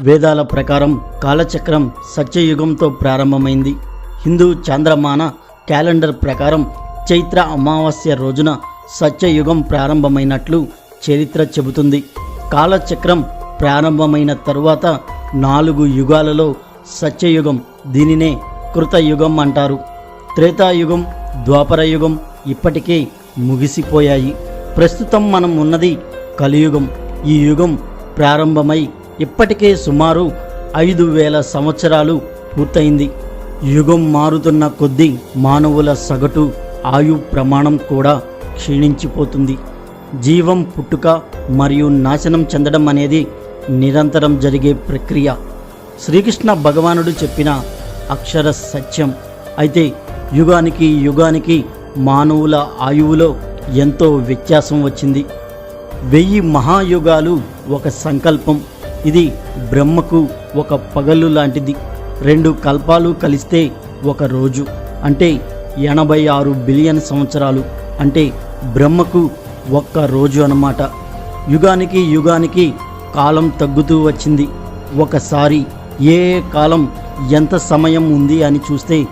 వేదాల ప్రకారం కాలచక్రం సత్యయుగంతో ప్రారంభమైంది. హిందూ చాంద్రమాన క్యాలెండర్ ప్రకారం చైత్ర అమావాస్య రోజున సత్యయుగం ప్రారంభమైనట్లు చరిత్ర చెబుతుంది. కాలచక్రం ప్రారంభమైన తరువాత నాలుగు యుగాలలో సత్యయుగం దీనినే కృతయుగం అంటారు. త్రేతాయుగం ద్వాపరయుగం ఇప్పటికే ముగిసిపోయాయి. ప్రస్తుతం మనం ఉన్నది కలియుగం. ఈ యుగం ప్రారంభమై ఇప్పటికే సుమారు ఐదు వేల సంవత్సరాలు పూర్తయింది. యుగం మారుతున్న కొద్దీ మానవుల సగటు ఆయు ప్రమాణం కూడా క్షీణించిపోతుంది. జీవం పుట్టుక మరియు నాశనం చెందడం అనేది నిరంతరం జరిగే ప్రక్రియ. శ్రీకృష్ణ భగవానుడు చెప్పిన అక్షర సత్యం. అయితే యుగానికి యుగానికి మానవుల ఆయువులో ఎంతో వ్యత్యాసం వచ్చింది. వెయ్యి మహాయుగాలు ఒక సంకల్పం. ఇది బ్రహ్మకు ఒక పగలు లాంటిది. రెండు కల్పాలు కలిస్తే ఒక రోజు. అంటే ఎనభై ఆరు బిలియన్ సంవత్సరాలు. అంటే బ్రహ్మకు ఒక్క రోజు అన్నమాట. యుగానికి యుగానికి కాలం తగ్గుతూ వచ్చింది. ఒకసారి ఏ కాలం ఎంత సమయం ఉంది అని చూస్తే